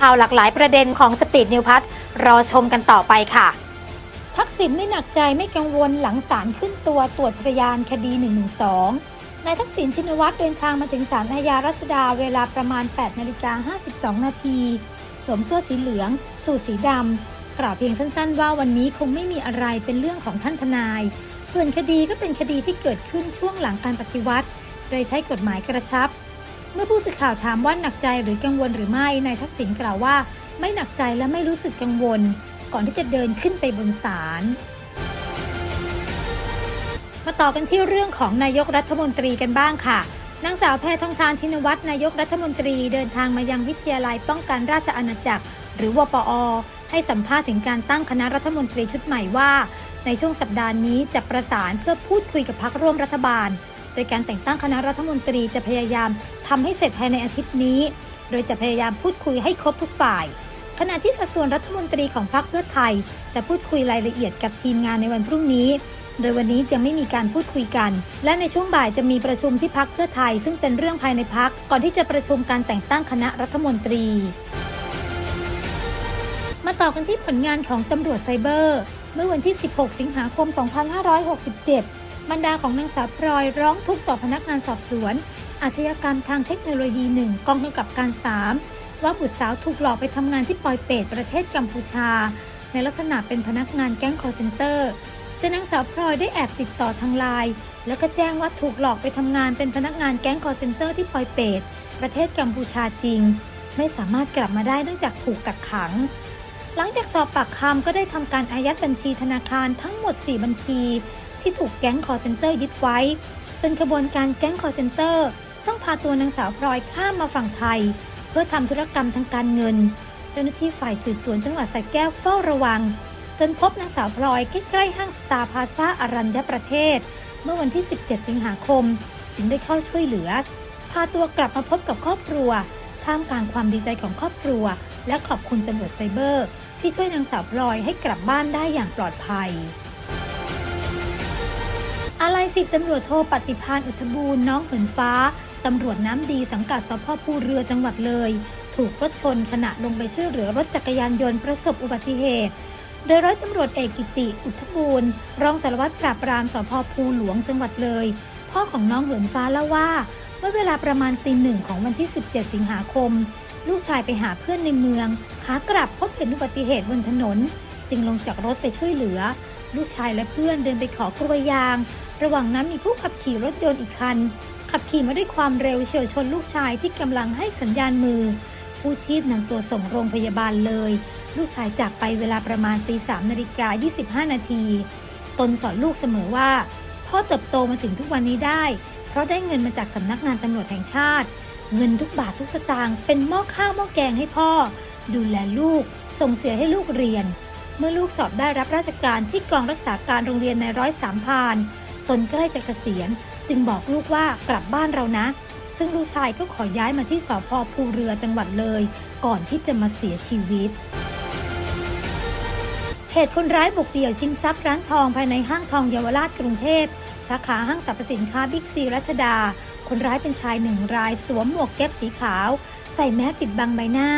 ข่าวหลากหลายประเด็นของสปีดนิวพัทรอชมกันต่อไปค่ะ ทักษิณไม่หนักใจไม่กังวลหลังศาลขึ้นตัวตรวจพยานคดี 112 นายทักษิณชินวัตรเดินทางมาถึงศาลอาญารัชดาเวลาประมาณ 8 นาฬิกา 52 นาทีสวมเสื้อสีเหลือง สูทสีดำกล่าวเพียงสั้นๆ ว่าวันนี้คงไม่มีอะไรเป็นเรื่องของท่านทนาย ส่วนคดีก็เป็นคดีที่เกิดขึ้นช่วงหลังการปฏิวัติ โดยใช้กฎหมายกระชับ เมื่อผู้สื่อข่าวถามว่าหนักใจหรือกังวลหรือไม่นายทักษิณกล่าวว่า ไม่หนักใจและไม่รู้สึกกังวล ก่อนที่จะเดินขึ้นไปบนศาลมาต่อกันที่เรื่องของนายกรัฐมนตรีกันบ้างค่ะ นางสาวแพทองทานชินวัตรนายกรัฐมนตรีเดินทางมายังวิทยาลัยป้องกันราชอาณาจักร หรือวปอ ให้สัมภาษณ์ถึงการตั้งคณะรัฐมนตรีชุดใหม่ว่า ในช่วงสัปดาห์นี้จะประสานเพื่อพูดคุยกับพักร่วมรัฐบาล โดยการแต่งตั้งคณะรัฐมนตรีจะพยายามทำให้เสร็จภายในอาทิตย์นี้ โดยจะพยายามพูดคุยให้ครบทุกฝ่ายขณะที่สัดส่วนรัฐมนตรีของพรรคเพื่อไทย จะพูดคุยรายละเอียดกับทีมงานในวันพรุ่งนี้ โดยวันนี้จะไม่มีการพูดคุยกัน และในช่วงบ่ายจะมีประชุมที่พักเพื่อไทย ซึ่งเป็นเรื่องภายในพักก่อนที่จะประชุมการแต่งตั้งคณะรัฐมนตรี มาต่อกันที่ผลงานของตำรวจไซเบอร์ เมื่อวันที่ 16 สิงหาคม 2567 บรรดาของนางสาวพลอยร้องทุกข์ต่อพนักงานสอบสวน อาชญากรรมทางเทคโนโลยีหนึ่งกองกำกับการ 3 ว่าบุตรสาวถูกหลอกไปทำงานที่ปอยเปตประเทศกัมพูชา ในลักษณะเป็นพนักงานแก๊งคอร์เซนเตอร์แต่นางสาวพลอยได้แอบติดต่อทางไลน์แล้วก็แจ้งว่าถูกหลอกไปทำงานเป็นพนักงานแก๊งคอร์เซนเตอร์ที่ปอยเปตประเทศกัมพูชาจริง ไม่สามารถกลับมาได้เนื่องจากถูกกักขัง หลังจากสอบปากคำก็ได้ทำการอายัดบัญชีธนาคารทั้งหมด 4 บัญชี ที่ถูกแก๊งคอร์เซนเตอร์ยึดไว้ จนกระบวนการแก๊งคอร์เซนเตอร์ต้องพาตัวนางสาวพลอยข้ามมาฝั่งไทย เพื่อทำธุรกรรมทางการเงิน เจ้าหน้าที่ฝ่ายสืบสวนจังหวัดสระแก้วเฝ้าระวัง จนพบนางสาวพลอยใกล้ๆห้างสตาร์พาซาอารัญญประเทศ เมื่อวันที่ 17 สิงหาคม จึงได้เข้าช่วยเหลือ พาตัวกลับมาพบกับครอบครัว ท่ามกลางความดีใจของครอบครัว และขอบคุณตำรวจไซเบอร์ ที่ช่วยนางสาวพลอยให้กลับบ้านได้อย่างปลอดภัย อะไรสิบตำรวจโทปฏิพานอุทบูรณ์น้องเหินฟ้า ตำรวจน้ำดีสังกัดสพภูเรือจังหวัดเลย ถูกรถชนขณะลงไปช่วยเหลือรถจักรยานยนต์ประสบอุบัติเหตุ โดยร้อยตำรวจเอกกิติอุทบูรณ์รองสารวัตรปราบปรามสพภูหลวงจังหวัดเลย พ่อของน้องเหินฟ้าเล่าว่า เมื่อเวลาประมาณตีหนึ่งของวันที่ 17 สิงหาคม ลูกชายไปหาเพื่อนในเมืองขากลับพบเห็นอุบัติเหตุบนถนน จึงลงจากรถไปช่วยเหลือ ลูกชายและเพื่อนเดินไปขอกล้วยยาง ระหว่างนั้นมีผู้ขับขี่รถยนต์อีกคัน ขับขี่มาด้วยความเร็วเฉียวชนลูกชายที่กำลังให้สัญญาณมือ ผู้ชีพนำตัวส่งโรงพยาบาลเลย ลูกชายจากไปเวลาประมาณตีสามนาฬิกา25 นาที ตนสอนลูกเสมอว่า พ่อเติบโตมาถึงทุกวันนี้ได้ เพราะได้เงินมาจากสำนักงานตำรวจแห่งชาติ เงินทุกบาททุกสตางค์เป็นหม้อข้าวหม้อแกงให้พ่อดูแลลูก ส่งเสียให้ลูกเรียน เมื่อลูกสอบได้รับราชการที่กองรักษาการโรงเรียนในร้อยสามพานตนใกล้จะเกษียณ จึงบอกลูกว่ากลับบ้านเรานะ ซึ่งลูกชายก็ขอย้ายมาที่สพภูเรือจังหวัดเลย ก่อนที่จะมาเสียชีวิตเหตุคนร้ายบุกเดี่ยวชิงทรัพย์ร้านทองภายในห้างทองเยาวราชกรุงเทพ สาขาห้างสรรพสินค้าบิ๊กซีรัชดา คนร้ายเป็นชายหนึ่งรายสวมหมวกแก๊ปสีขาว ใส่แมสปิดบังใบหน้า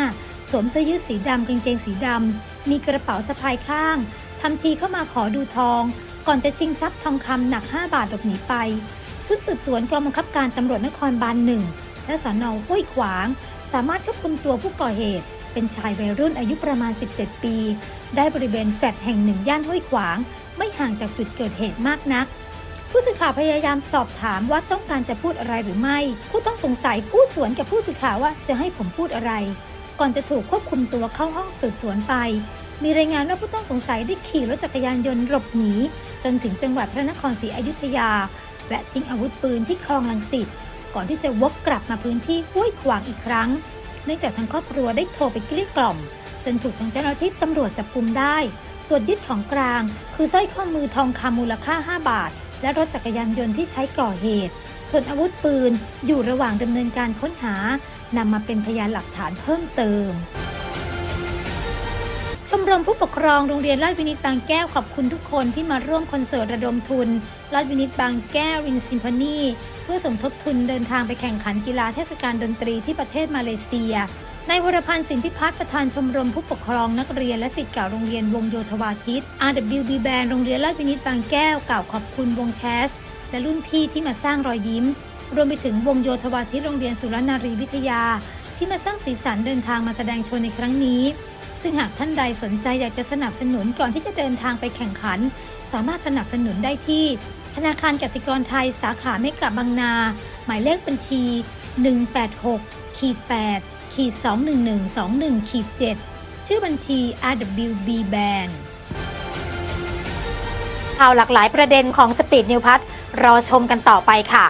สวมเสื้อยืดสีดำกางเกงสีดำมีกระเป๋าสะพายข้างทำทีเข้ามาขอดูทอง ก่อนจะชิงทรัพย์ทองคำหนัก 5 บาทหลบหนีไป ชุดสืบสวนกองบังคับการตำรวจนครบาลหนึ่งและสนห้วยขวาง สามารถควบคุมตัวผู้ก่อเหตุ เป็นชายวัยรุ่นอายุประมาณ 17 ปี ได้บริเวณแฟลตแห่งหนึ่งย่านห้วยขวาง ไม่ห่างจากจุดเกิดเหตุมากนักผู้สื่อข่าวพยายามสอบถามว่าต้องการจะพูดอะไรหรือไม่ ผู้ต้องสงสัยพูดสวนกับผู้สื่อข่าวว่าจะให้ผมพูดอะไร ก่อนจะถูกควบคุมตัวเข้าห้องสืบสวนไป มีรายงานว่าผู้ต้องสงสัยได้ขี่รถจักรยานยนต์หลบหนี จนถึงจังหวัดพระนครศรีอยุธยา และทิ้งอาวุธปืนที่คลองลังสิตก่อนที่จะวกกลับมาพื้นที่ห้วยขวางอีกครั้ง เนื่องจากทางครอบครัวได้โทรไปเกลี้ยกล่อม จนถูกทางเจ้าหน้าที่ตำรวจจับกุมได้ ตรวจยึดของกลาง คือสร้อยข้อมือทองคำมูลค่า 5 บาท และรถจักรยานยนต์ที่ใช้ก่อเหตุ ส่วนอาวุธปืนอยู่ระหว่างดำเนินการค้นหา นำมาเป็นพยานหลักฐานเพิ่มเติม ชมรมผู้ปกครองโรงเรียนราชวินิตบางแก้วขอบคุณทุกคนที่มาร่วมคอนเสิร์ตระดมทุนราชวินิตบางแก้ววินซิมโฟนีเพื่อสมทบทุนเดินทางไปแข่งขันกีฬาเทศกาลดนตรีที่ประเทศมาเลเซียนายวรพันธ์สินพิพัฒน์ประธานชมรมผู้ปกครองนักเรียนและสิทธิ์เก่าโรงเรียนวงโยธวาทิต RWB Band โรงเรียนราชวินิตบางแก้วกล่าวขอบคุณวงแคสและรุ่นพี่ที่มาสร้างรอยยิ้ม รวมไปถึงวงโยธวาทิตโรงเรียนสุรนารีวิทยา ที่มาสร้างสีสันเดินทางมาแสดงโชว์ในครั้งนี้ ซึ่งหากท่านใดสนใจอยากจะสนับสนุนก่อนที่จะเดินทางไปแข่งขัน สามารถสนับสนุนได้ที่ ธนาคารกสิกรไทยสาขาเมกะบางนา หมายเลขบัญชี 186ขีด8ขีด21121ขีด7ชื่อบัญชี RWB Band ข่าวหลากหลายประเด็นของสปีดนิวพัทรอชมกันต่อไปค่ะ